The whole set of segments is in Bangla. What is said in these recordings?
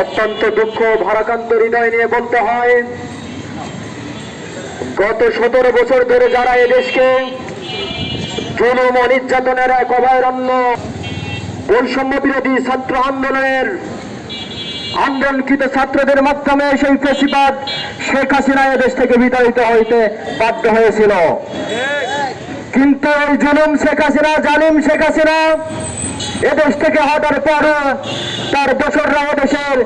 অত্যন্ত দুঃখ ভারাকান্ত হৃদয় নিয়ে বলতে হয়, গত সতেরো বছর ধরে যারা এদেশকে জনম নির্যাতনের এক অভয়ারণ্য, বৈষম্য বিরোধী ছাত্র আন্দোলনের আন্দোলনকৃত ছাত্রদের মাধ্যমে সেই ফেসিবাদ শেখ হাসিনা এদেশ থেকে বিতাড়িত হইতে বাধ্য হয়েছিল। কিন্তু ওই জুলুম শেখ হাসিনা, জালিম শেখ হাসিনা এদেশ থেকে হটার পর তার দোসররা দেশের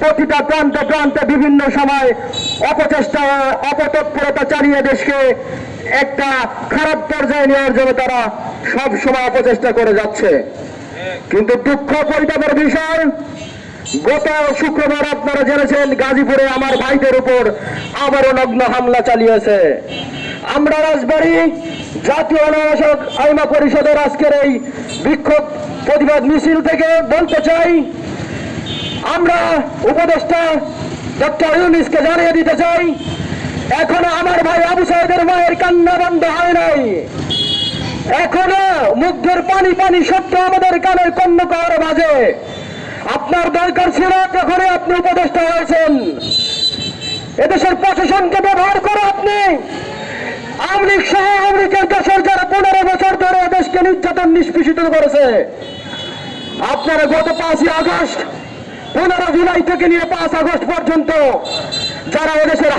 প্রতিটা প্রান্তে প্রান্তে বিভিন্ন সময় অপচেষ্টা, অপতৎপরতা চালিয়ে দেশকে একটা খারাপ পর্যায়ে নেওয়ার জন্য তারা সব সময় অপচেষ্টা করে যাচ্ছে। কিন্তু দুঃখ পরিতাপের বিষয়, গত শুক্রবার আপনারা জেনেছেন, গাজীপুরে আমার ভাইদের উপর আবারও নগ্ন হামলা চালিয়েছে। আমরা রাজবাড়ী জাতীয় অনাবাসক আইমা পরিষদের আজকের এই বিক্ষোভ প্রতিবাদ মিছিল থেকে বলতে চাই, আমরা উপদেষ্টা ডক্টর ইউনিসকে জানিয়ে দিতে চাই, এখনও আমার ভাই আবু সাহেদের মায়ের কান্না বন্ধ হয় নাই। এখনও মুগ্ধের পানি পানি সত্য আমাদের কানের কন্ন কর বাজে। আপনার দরকার ছিল যখনই আপনি উপদেষ্টা হয়েছেন। এদেশের প্রশাসনকে ব্যবহার করে আপনি যারা বছর নির্যাতন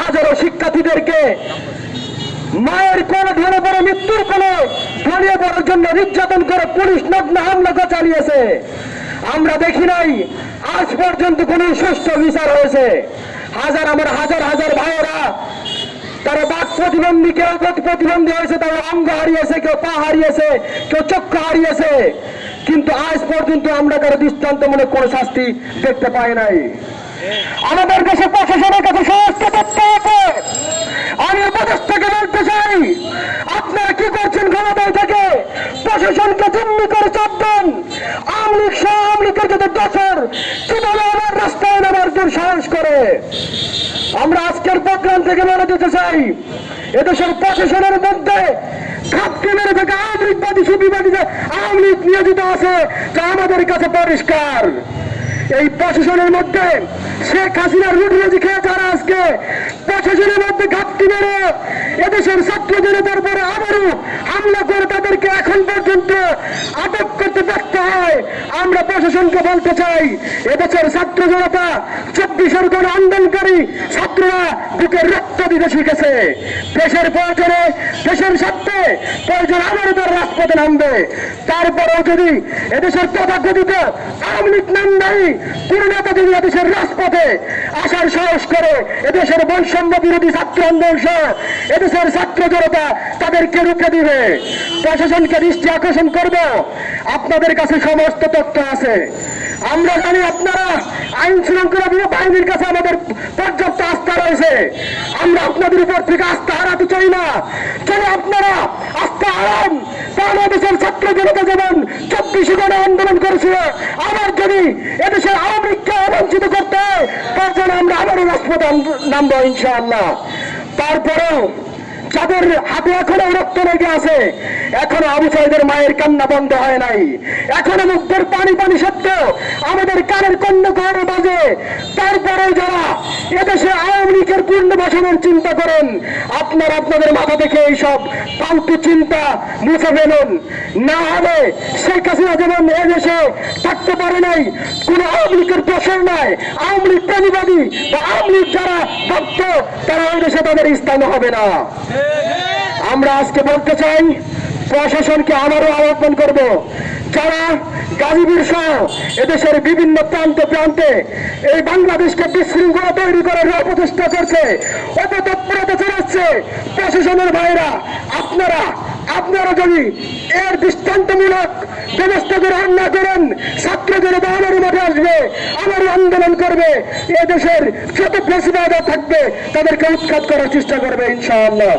হাজারো শিক্ষার্থীদেরকে মায়ের কোলে ধরে পড়ে, মৃত্যুর কোলে ধরিয়ে পড়ার জন্য নির্যাতন করে পুলিশ নগ্ন হামলা চালিয়েছে, আমরা দেখি নাই, আজ পর্যন্ত কোন সুষ্ঠু বিচার হয়েছে। হাজার, আমার হাজার হাজার ভাইয়েরা তারা বাক প্রতিবন্ধী, কেউ প্রতিবন্ধী হয়েছে, তারা অঙ্গ হারিয়েছে, কেউ পা হারিয়েছে, কেউ চক্ষু হারিয়েছে। কিন্তু আজ পর্যন্ত আমরা কারও দৃষ্টান্তমূলক কোনো শাস্তি দেখতে পাই নাই। আমাদের দেশে প্রশাসনের কাছে সমস্ত তথ্য আছে। আমি উপদেষ্টাকে বলতে চাই, আপনারা কি করছেন ক্ষমতায় থেকে? প্রশাসনকে জিম্মি করে চাপ দেন। আওয়ামী লীগ সহ আওয়ামী লীগের দশর কীভাবে আমার রাস্তায় নামার সাহস করে? আমরা আজকের প্রোগ্রাম থেকে বলে দিতে চাই। এদেশের প্রশাসনের মধ্যে খাপকে মেরে থেকে আওয়ামী লীগবাদী সুবিবাদী যে আওয়ামী লীগ নিয়োজিত আছে তা আমাদের কাছে পরিষ্কার। এই প্রশাসনের মধ্যে শেখ হাসিনার রুটি খেয়ে তারা আজকে প্রশাসনের মধ্যে ঘাপটি মেরে এদেশের ছাত্র জনতার পরে আবারও হামলা করে তাদেরকে এখন পর্যন্ত আটক করতে ব্যর্থ হয় আমরা প্রশাসনকে বলতে চাই, এদেশের ছাত্র জনতা চব্বিশের কোন আন্দোলনকারী ছাত্ররা বুকের রক্ত দিতে শিখেছে। দেশের প্রয়োজনে দেশের স্বার্থে প্রয়োজন আবারও তার রাজপথে নামবে। তারপরেও যদি এদেশের তথাকথিত আওয়ামী লীগ নাম নাই, কোন নেতা যদি এদেশের রাজপথে আসার সাহস করে, এদেশের বৈষম্য বিরোধী ছাত্র আন্দোলন সহ এদেশের ছাত্র জনতা তাদেরকে রুখে দিবে। প্রশাসনকে দৃষ্টি আকর্ষণ করব। আপনাদের কাছে সমস্ত তথ্য আছে। আমরা জানি আপনারা আইন শৃঙ্খলা বাহিনীর কাছে আমাদের পর্যাপ্ত আস্থা রয়েছে। আমরা আপনাদের উপর থেকে আস্থা হারাতে চাই না। যদি আপনারা আস্থা হারান। তাহলে দেশের ছাত্র জনতা যেমন চব্বিশে গণে আন্দোলন করেছিল, আবার যদি এদেশের আওয়ামী লীগকে বঞ্চিত করতে তার জন্য আমরা আবারও আন্দো- নামবো ইনশাআল্লাহ। তারপরেও যাদের হাতে এখনও রক্ত লেগে আছে? এখনও আবু সাইদের মায়ের কান্না বন্ধ হয় নাই। এখনও মুখের পানি পানি সত্য আমাদের কানের কন্য ঘরে বাজে। তারপরে যারা এদেশে আওয়ামী লীগের পূর্ণ বাসনের চিন্তা করেন, আপনারা আপনাদের মাথা থেকে এইসব ফালতু চিন্তা মুছে ফেলুন। না হলে শেখ হাসিনা যেমন এদেশে থাকতে পারে নাই, কোন আওয়ামী লীগের দোষর নাই, আওয়ামী লীগ প্রাণীবাদী বা আওয়ামী লীগ যারা ভক্ত, তারা ওই দেশে তাদের স্থান হবে না। আমরা আজকে বলতে চাই, প্রশাসনকে আবারও আহ্বান করব, যারা গাজীপুর সহ এদেশের বিভিন্ন প্রান্তে প্রান্তে এই বাংলাদেশকে বিশৃঙ্খলা তৈরি করার অপচেষ্টা করছে, অপতৎপরতা চালাচ্ছে প্রশাসনের ভাইরা, আপনারা আপনারা যদি এর দৃষ্টান্তমূলক ব্যবস্থা গ্রহণ না করেন ছাত্র জনতা মাঠে আসবে আন্দোলন করবে এদেশের যত প্রেসিডেন্ট থাকবে তাদেরকে উৎখাত করার চেষ্টা করবে ইনশাআল্লাহ।